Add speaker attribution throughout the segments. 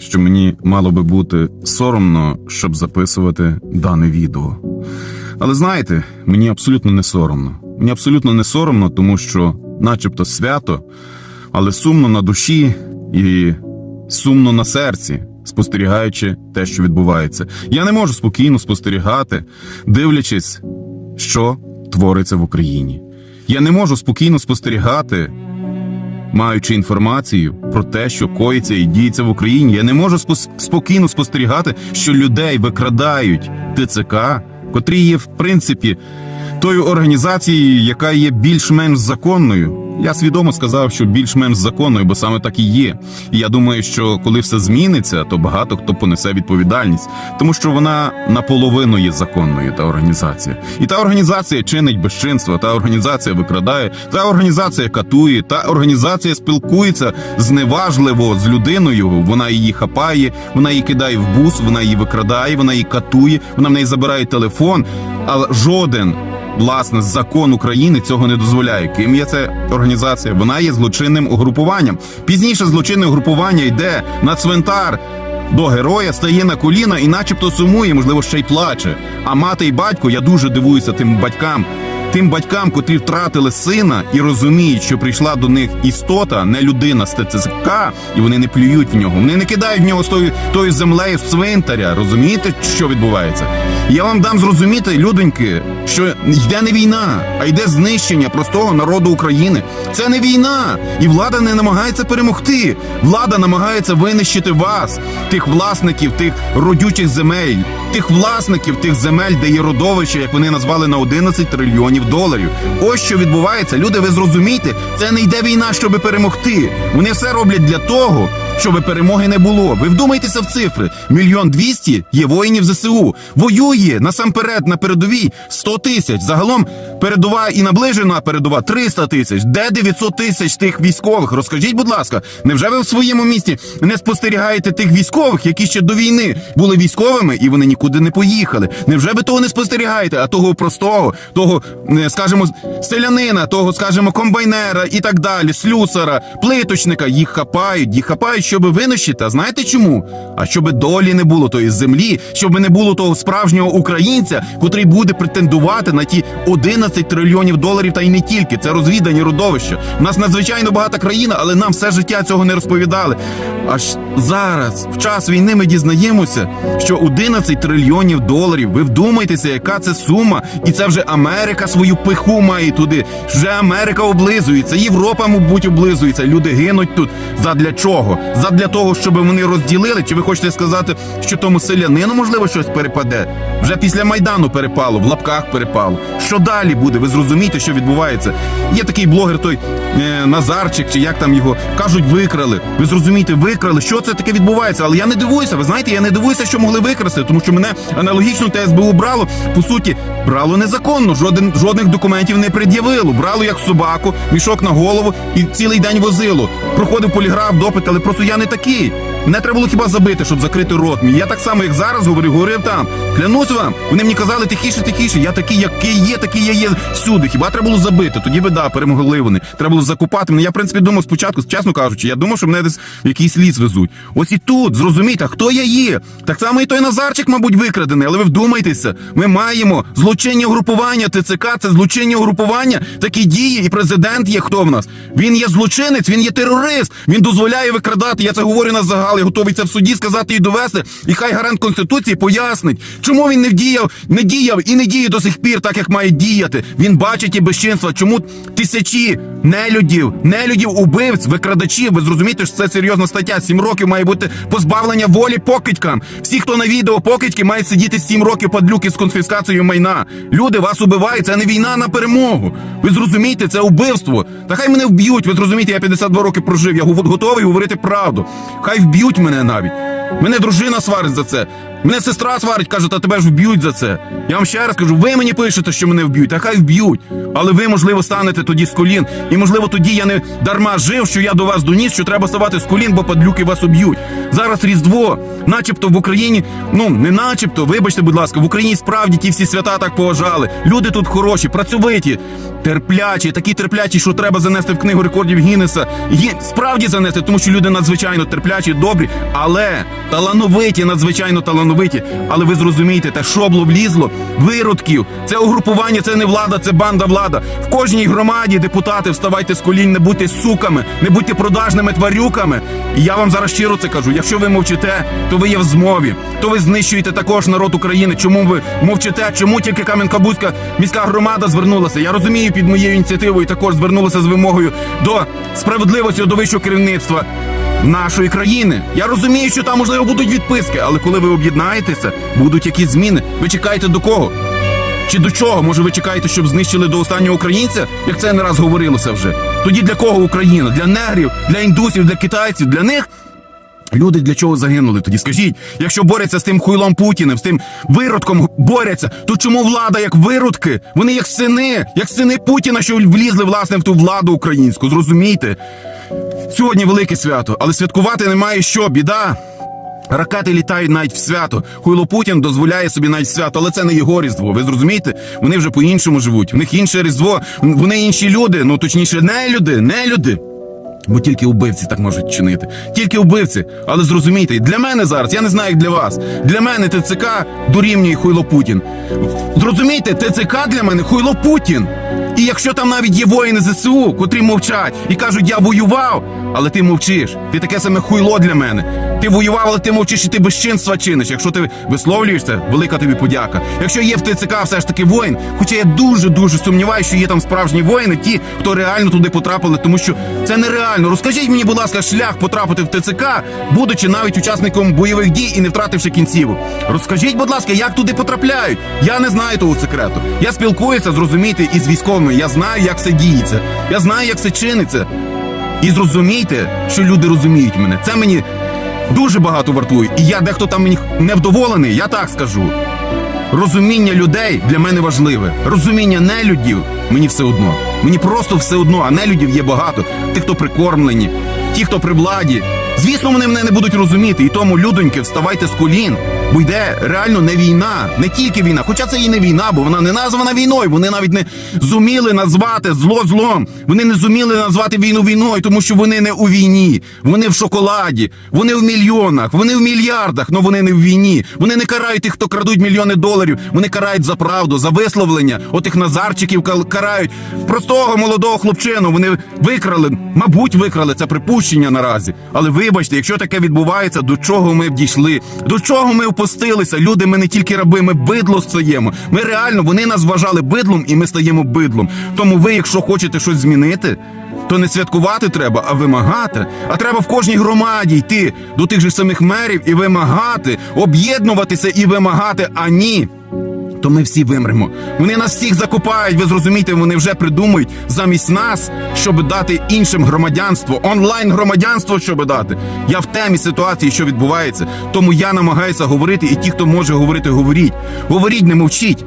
Speaker 1: що мені мало би бути соромно, щоб записувати дане відео. Але знаєте, мені абсолютно не соромно. Мені абсолютно не соромно, тому що, начебто, свято, але сумно на душі і сумно на серці, спостерігаючи те, що відбувається. Я не можу спокійно спостерігати, дивлячись, що твориться в Україні. Я не можу спокійно спостерігати, маючи інформацію про те, що коїться і діється в Україні. Я не можу спокійно спостерігати, що людей викрадають ТЦК, котрі є в принципі тою організацією, яка є більш-менш законною. Я свідомо сказав, що більш-менш законною, бо саме так і є. І я думаю, що коли все зміниться, то багато хто понесе відповідальність, тому що вона наполовину є законною, та організація. І та організація чинить безчинство, та організація викрадає, та організація катує, та організація спілкується зневажливо з людиною. Вона її хапає, вона її кидає в бус, вона її викрадає, вона її катує, вона в неї забирає телефон. Але жоден власне закон України цього не дозволяє. Ким є ця організація? Вона є злочинним угрупуванням. Пізніше злочинне угрупування йде на цвинтар. До героя стає на коліна і, начебто, сумує, можливо, ще й плаче. А мати і батько, я дуже дивуюся тим батькам, тим батькам, котрі втратили сина і розуміють, що прийшла до них істота, не людина з ТЦК, і вони не плюють в нього. Вони не кидають в нього з тою, тою землею з цвинтаря. Розумієте, що відбувається? Я вам дам зрозуміти, людоньки, що йде не війна, а йде знищення простого народу України. Це не війна, і влада не намагається перемогти. Влада намагається винищити вас, тих власників, тих родючих земель, тих власників тих земель, де є родовище, як вони назвали на 11 трильйонів доларів. Ось що відбувається. Люди, ви зрозумійте, це не йде війна, щоб перемогти. Вони все роблять для того. Щоб перемоги не було, ви вдумайтеся в цифри. Мільйон двісті є воїнів ЗСУ. Воює насамперед на передовій 100 тисяч. Загалом передова і наближена передова 300 тисяч. Де 900 тисяч тих військових? Розкажіть, будь ласка, невже ви в своєму місті не спостерігаєте тих військових, які ще до війни були військовими і вони нікуди не поїхали? Невже ви того не спостерігаєте? А того простого, того, е, скажімо, селянина, того, скажімо, комбайнера і так далі, слюсара, плиточника, їх хапають, їх хапають, щоб винищити. А знаєте чому? А щоб долі не було тої землі, щоб не було того справжнього українця, котрий буде претендувати на ті 11 трильйонів доларів, та й не тільки. Це розвідані родовища. У нас надзвичайно багата країна, але нам все життя цього не розповідали. Аж зараз, в час війни, ми дізнаємося, що 11 трильйонів доларів. Ви вдумайтеся, яка це сума, і це вже Америка свою пиху має туди. Вже Америка облизується, Європа, мабуть, облизується. Люди гинуть тут. Задля чого? Задля того, щоб вони розділили? Чи ви хочете сказати, що тому селянину можливо щось перепаде? Вже після майдану перепало, в лапках перепало. Що далі буде? Ви зрозумієте, що відбувається? Є такий блогер, той е, Назарчик, чи як там його кажуть, викрали. Ви зрозумієте, викрали. Що це таке відбувається? Але я не дивуюся. Ви знаєте, я не дивуюся, що могли викрасти, тому що мене аналогічно ТСБУ брало. По суті, брало незаконно. Жоден жодних документів не пред'явило. Брало як собаку, мішок на голову і цілий день возило. Проходив поліграф, допит, але просто я не такий. Мене треба було хіба забити, щоб закрити рот мій. Я так само, як зараз говорив, говорив там. Клянусь вам, вони мені казали тихіше, тихіше. Я такий, який є, такий я є всюди. Хіба треба було забити? Тоді би да, перемогли вони. Треба було закупати мене. Я в принципі думав спочатку, чесно кажучи, я думав, що мене десь в якийсь ліс везуть. Ось і тут зрозумійте, хто я є. Так само і той Назарчик, мабуть, викрадений, але ви вдумайтеся, ми маємо злочинні угрупування ТЦК, це злочинні угрупування, такі дії, і президент є хто в нас. Він є злочинець, він є терорист. Він дозволяє викрадати. Я це говорю на загал. Я готовий це в суді сказати і довести. І хай гарант конституції пояснить, чому він не вдіяв, не діяв і не діє до сих пір, так як має діяти. Він бачить і безчинства. Чому тисячі нелюдів, нелюдів, убивць, викрадачів? Ви зрозумієте, що це серйозна стаття. Сім років має бути позбавлення волі покидькам. Всі, хто на відео покидьки, мають сидіти сім років падлюки з конфіскацією майна. Люди вас убивають. Це не війна на перемогу. Ви зрозумієте, це убивство. Та хай мене вб'ють. Ви зрозумієте, я 52 роки прожив. Я готовий говорити правду. Хай вб'ють мене навіть. Мене дружина сварить за це. Мене сестра сварить, каже, та тебе ж вб'ють за це. Я вам ще раз кажу, ви мені пишете, що мене вб'ють, та хай вб'ють. Але ви, можливо, станете тоді з колін. І, можливо, тоді я не дарма жив, що я до вас доніс, що треба ставати з колін, бо падлюки вас уб'ють. Зараз Різдво, начебто в Україні, ну не начебто, вибачте, будь ласка, в Україні справді ті всі свята так поважали. Люди тут хороші, працьовиті, терплячі, такі терплячі, що треба занести в книгу рекордів Гіннеса. Гі... Справді занести, тому що люди надзвичайно терплячі, добрі, але талановиті, надзвичайно талановиті. Але ви зрозумієте, те шобло влізло, виродків. Це угрупування, це не влада, це банда влада. В кожній громаді депутати вставайте з колін, не будьте суками, не будьте продажними тварюками. І я вам зараз щиро це кажу. Якщо ви мовчите, то ви є в змові, то ви знищуєте також народ України. Чому ви мовчите? Чому тільки Кам'янка-Бузька міська громада звернулася? Я розумію, під моєю ініціативою також звернулася з вимогою до справедливості до вищого керівництва нашої країни. Я розумію, що там можливо будуть відписки, але коли ви об'єднаєтеся, будуть якісь зміни. Ви чекаєте до кого? Чи до чого? Може, ви чекаєте, щоб знищили до останнього українця, як це не раз говорилося вже? Тоді для кого Україна? Для негрів, для індусів, для китайців, для них? Люди для чого загинули тоді? Скажіть, якщо борються з тим хуйлом Путіним, з тим виродком борються, то чому влада як виродки? Вони як сини, як сини Путіна, що влізли власне в ту владу українську. Зрозумійте? Сьогодні велике свято, але святкувати немає що, біда. Ракети літають навіть в свято. Хуйло Путін дозволяє собі навіть свято, але це не його різдво. Ви зрозумієте? Вони вже по-іншому живуть. В них інше різдво, вони інші люди, ну точніше, не люди, не люди. Бо тільки убивці так можуть чинити. Тільки убивці. Але зрозумійте, для мене зараз, я не знаю, як для вас. Для мене ТЦК дорівнює Хуйло Путін. Зрозумійте, ТЦК для мене Хуйло Путін. І якщо там навіть є воїни ЗСУ, котрі мовчать і кажуть, я воював, але ти мовчиш. Ти таке саме хуйло для мене. Ти воював, але ти мовчиш і ти безчинства чиниш. Якщо ти висловлюєшся, велика тобі подяка. Якщо є в ТЦК все ж таки воїн, хоча я дуже дуже сумніваюся, що є там справжні воїни, ті, хто реально туди потрапили, тому що це нереально. Розкажіть мені, будь ласка, шлях потрапити в ТЦК, будучи навіть учасником бойових дій і не втративши кінцівок. Розкажіть, будь ласка, як туди потрапляють? Я не знаю того секрету. Я спілкуюся, зрозумійте, із військовими. Я знаю, як це діється. Я знаю, як це чиниться. І зрозумійте, що люди розуміють мене. Це мені дуже багато вартує. І я дехто там мені невдоволений, я так скажу. Розуміння людей для мене важливе. Розуміння нелюдів мені все одно. Мені просто все одно, а нелюдів є багато. Тих, хто прикормлені, ті, хто при владі. Звісно, вони мене не будуть розуміти. І тому, людоньки, вставайте з колін, бо йде реально не війна, не тільки війна. Хоча це і не війна, бо вона не названа війною. Вони навіть не зуміли назвати зло злом. Вони не зуміли назвати війну війною, тому що вони не у війні. Вони в шоколаді, вони в мільйонах, вони в мільярдах, але вони не в війні. Вони не карають тих, хто крадуть мільйони доларів. Вони карають за правду, за висловлення. Отих назарчиків карають простого молодого хлопчину. Вони викрали, мабуть, викрали це припущення наразі. Але вибачте, якщо таке відбувається, до чого ми дійшли? До чого ми опустилися? Люди, ми не тільки раби, ми бидло стаємо. Ми реально вони нас вважали бидлом, і ми стаємо бидлом. Тому ви, якщо хочете щось змінити. То не святкувати треба, а вимагати. А треба в кожній громаді йти до тих же самих мерів і вимагати, об'єднуватися і вимагати. А ні. То ми всі вимремо. Вони нас всіх закопають. Ви зрозумієте, вони вже придумують замість нас, щоб дати іншим громадянство, онлайн громадянство, щоб дати. Я в темі ситуації, що відбувається. Тому я намагаюся говорити, і ті, хто може говорити, говоріть. Говоріть, не мовчіть.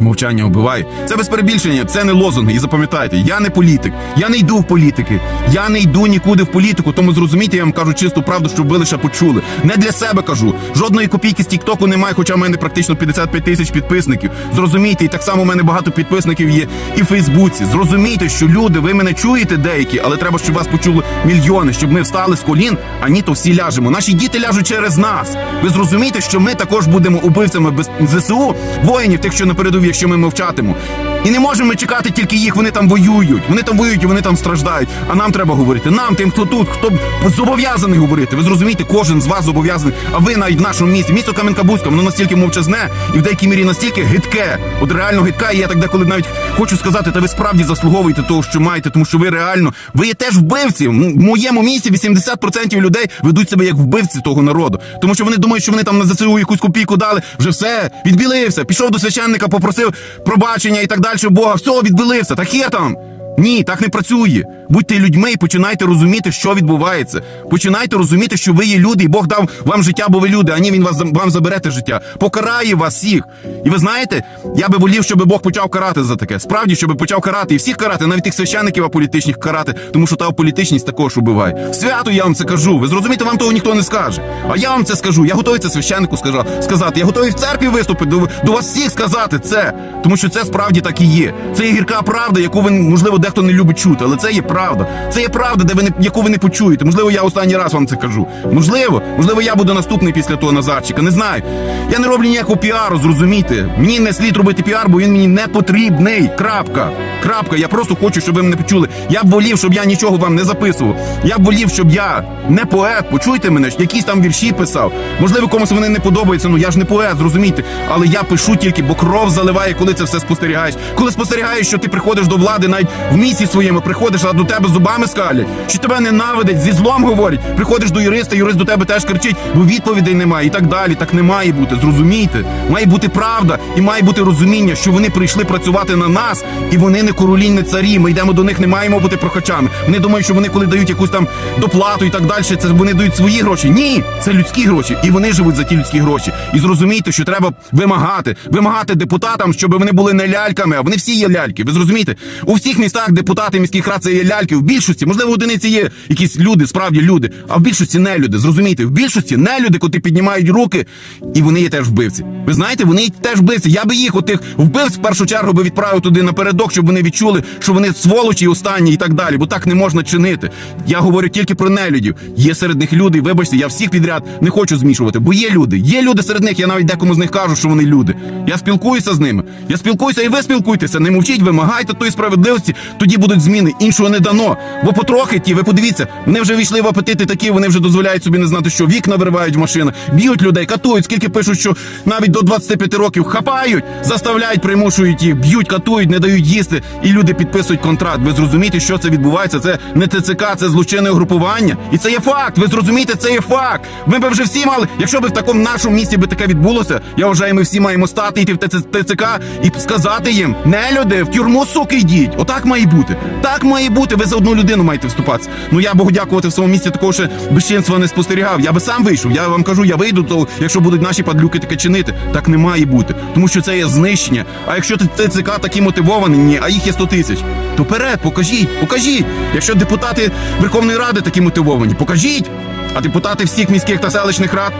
Speaker 1: Мовчання вбиває. Це без перебільшення, це не лозунги. І запам'ятайте, я не політик, я не йду в політики, я не йду нікуди в політику. Тому зрозумійте, я вам кажу чисту правду, щоб ви лише почули. Не для себе кажу. Жодної копійки з Тіктоку немає, хоча в мене практично 55 тисяч підписників. Зрозумійте, і так само у мене багато підписників є і в Фейсбуці. Зрозумійте, що люди, ви мене чуєте деякі, але треба, щоб вас почули мільйони, щоб ми встали з колін, а ні, то всі ляжемо. Наші діти ляжуть через нас. Ви зрозумієте, що ми також будемо убивцями без ЗСУ, воїнів, тих, що на передовій, якщо ми мовчатимемо. І не можемо чекати тільки їх, вони там воюють. Вони там воюють і вони там страждають. А нам треба говорити. Нам, тим, хто тут, хто зобов'язаний говорити. Ви зрозумієте, кожен з вас зобов'язаний. А ви навіть в нашому місті, місто Кам'янка-Бузька, воно настільки мовчазне і в деякій мірі настільки гидке. От реально гидка. І я так деколи навіть хочу сказати, та ви справді заслуговуєте того, що маєте, тому що ви реально ви є теж вбивці. В моєму місті 80% людей ведуть себе як вбивці того народу, тому що вони думають, що вони там на ЗСУ якусь копійку дали. Вже все відбілився. Пішов до священника, попросив пробачення і так далі. Бога, все відбілився. так є там. Ні, так не працює. Будьте людьми і починайте розуміти, що відбувається. Починайте розуміти, що ви є люди, і Бог дав вам життя, бо ви люди, а ні, він вас вам заберете життя. Покарає вас всіх. І ви знаєте, я би волів, щоб Бог почав карати за таке. Справді, щоб почав карати і всіх карати, навіть тих священників аполітичних карати, тому що та аполітичність також убиває. Свято я вам це кажу. Ви зрозумієте, вам того ніхто не скаже. А я вам це скажу. Я готовий це священнику сказати. Я готовий в церкві виступити до, до вас всіх сказати це, тому що це справді так і є. Це є гірка правда, яку ви можливо дехто не любить чути, але це є правда. Це є правда, де ви не яку ви не почуєте. Можливо, я останній раз вам це кажу. Можливо, можливо, я буду наступний після того Назарчика. Не знаю. Я не роблю ніякого піару, зрозумійте. Мені не слід робити піар, бо він мені не потрібний. Крапка. Крапка. Я просто хочу, щоб ви мене почули. Я б волів, щоб я нічого вам не записував. Я б волів, щоб я не поет. Почуйте мене, якісь там вірші писав. Можливо, комусь вони не подобаються. Ну я ж не поет, зрозумійте. Але я пишу тільки, бо кров заливає, коли це все спостерігаєш. Коли спостерігаєш, що ти приходиш до влади, навіть в місті своєму приходиш, а до тебе зубами скалять, чи тебе ненавидять, зі злом говорять. Приходиш до юриста, юрист до тебе теж кричить, бо відповідей немає і так далі. Так не має бути. Зрозумійте, має бути правда і має бути розуміння, що вони прийшли працювати на нас, і вони не королі, не царі. Ми йдемо до них, не маємо бути прохачами. Вони думають, що вони, коли дають якусь там доплату і так далі, це вони дають свої гроші. Ні, це людські гроші, і вони живуть за ті людські гроші. І зрозумійте, що треба вимагати, вимагати депутатам, щоб вони були не ляльками, а вони всі є ляльки. Ви зрозумієте? У всіх містах депутати міських рад це є ляльки. В більшості, можливо, одиниці є якісь люди, справді люди, а в більшості не люди. Зрозумійте, в більшості не люди, котрі піднімають руки, і вони є теж вбивці. Ви знаєте, вони теж вбивці. Я би їх, отих вбивць, в першу чергу би відправив туди напередок, щоб вони відчули, що вони сволочі останні і так далі, бо так не можна чинити. Я говорю тільки про нелюдів. Є серед них люди, вибачте, я всіх підряд не хочу змішувати, бо є люди. Є люди серед них. Я навіть декому з них кажу, що вони люди. Я спілкуюся з ними. Я спілкуюся, і ви спілкуйтеся. Не мовчіть, вимагайте тої справедливості. Тоді будуть зміни. Іншого не дано. Бо потрохи ті, ви подивіться, вони вже війшли в апетити такі, вони вже дозволяють собі не знати, що вікна виривають в машини, б'ють людей, катують. Скільки пишуть, що навіть до 25 років хапають, заставляють, примушують їх, б'ють, катують, не дають їсти, і люди підписують контракт. Ви зрозумієте, що це відбувається? Це не ТЦК, це злочинне угрупування. І це є факт. Ви зрозумієте, це є факт. Ми би вже всі мали, якщо б в такому нашому місті би таке відбулося, я вважаю, ми всі маємо стати йти в ТЦК і сказати їм: не люди, в тюрму суки йдіть. Отак має бути. Так має бути. Ви за одну людину маєте вступатися. Ну я Богу дякувати в своєму місті такого ще безчинства не спостерігав. Я би сам вийшов. Я вам кажу, я вийду, то якщо будуть наші падлюки таке чинити, так не має бути, тому що це є знищення. А якщо ТЦК такі мотивовані, ні, а їх є 100 тисяч, то перед, покажіть, покажіть. Якщо депутати Верховної Ради такі мотивовані, покажіть. А депутати всіх міських та селищних рад.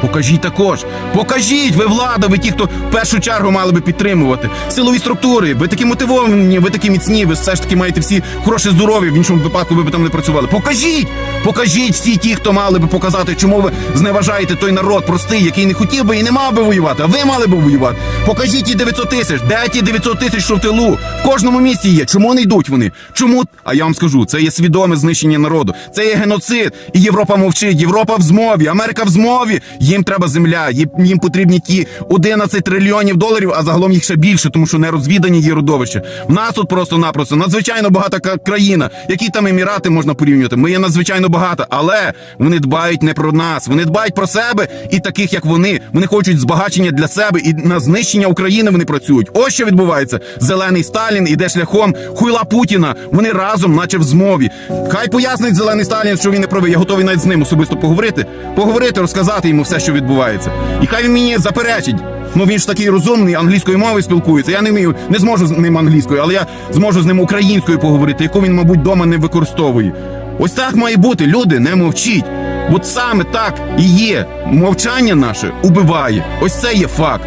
Speaker 1: Покажіть також, покажіть, ви влада, ви ті, хто в першу чергу мали би підтримувати силові структури. Ви такі мотивовані, ви такі міцні. Ви все ж таки маєте всі хороше здоров'я. В іншому випадку ви б там не працювали. Покажіть, покажіть всі ті, хто мали би показати, чому ви зневажаєте той народ простий, який не хотів би і не мав би воювати. А ви мали би воювати. Покажіть ті 900 тисяч. Де ті 900 тисяч, що в тилу? В кожному місті є. Чому не йдуть вони? Чому? А я вам скажу, це є свідоме знищення народу. Це є геноцид. І Європа мовчить. Європа в змові, Америка в змові. Їм треба земля, їм, потрібні ті 11 трильйонів доларів, а загалом їх ще більше, тому що не розвідані є родовища. В нас тут просто-напросто надзвичайно багата країна. Які там емірати можна порівнювати? Ми є надзвичайно багата, але вони дбають не про нас. Вони дбають про себе і таких, як вони. Вони хочуть збагачення для себе і на знищення України вони працюють. Ось що відбувається. Зелений Сталін іде шляхом хуйла Путіна. Вони разом, наче в змові. Хай пояснить зелений Сталін, що він не правий. Я готовий навіть з ним особисто поговорити, поговорити, розказати йому все, що відбувається. І хай він мені заперечить. Ну він ж такий розумний, англійською мовою спілкується. Я не вмію, не зможу з ним англійською, але я зможу з ним українською поговорити, яку він, мабуть, вдома не використовує. Ось так має бути. Люди не мовчіть. От саме так і є. Мовчання наше убиває. Ось це є факт.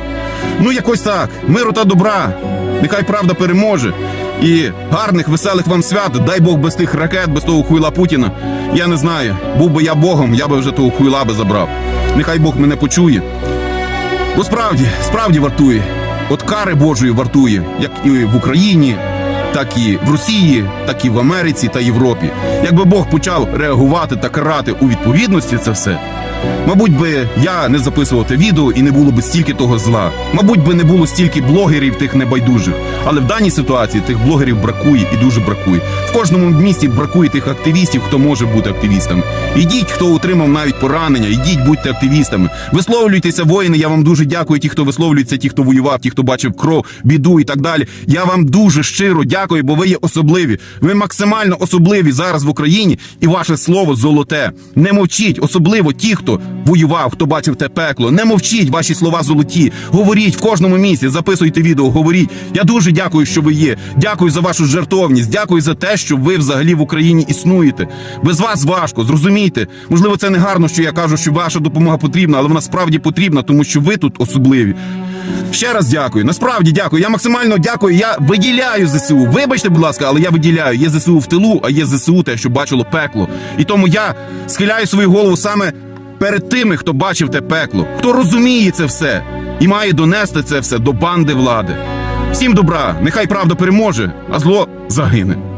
Speaker 1: Ну, якось так. Миру та добра. Нехай правда переможе. І гарних, веселих вам свят. Дай Бог без тих ракет, без того хуйла Путіна. Я не знаю. Був би я Богом, я би вже того хуйла би забрав. Нехай Бог мене почує. Бо справді, справді вартує. От кари Божої вартує, як і в Україні, так і в Росії, так і в Америці та Європі. Якби Бог почав реагувати та карати у відповідності це все, Мабуть би я не записував те відео і не було б стільки того зла. Мабуть би не було стільки блогерів тих небайдужих. Але в даній ситуації тих блогерів бракує і дуже бракує. В кожному місті бракує тих активістів, хто може бути активістами. Ідіть, хто отримав навіть поранення, ідіть, будьте активістами. Висловлюйтеся, воїни. Я вам дуже дякую. Ті, хто висловлюється, ті, хто воював, ті, хто бачив кров, біду і так далі. Я вам дуже щиро дякую, бо ви є особливі. Ви максимально особливі зараз в Україні, і ваше слово золоте. Не мовчіть, особливо ті, хто воював, хто бачив те пекло. Не мовчіть, ваші слова золоті. Говоріть в кожному місці, записуйте відео, говоріть. Я дуже дякую, що ви є. Дякую за вашу жертовність. Дякую за те, що ви взагалі в Україні існуєте. Без вас важко, зрозумійте. Можливо, це не гарно, що я кажу, що ваша допомога потрібна, але вона справді потрібна, тому що ви тут особливі. Ще раз дякую. Насправді дякую. Я максимально дякую. Я виділяю ЗСУ. Вибачте, будь ласка, але я виділяю. Є ЗСУ в тилу, а є ЗСУ те, що бачило пекло. І тому я схиляю свою голову саме перед тими, хто бачив те пекло, хто розуміє це все і має донести це все до банди влади. Всім добра, нехай правда переможе, а зло загине.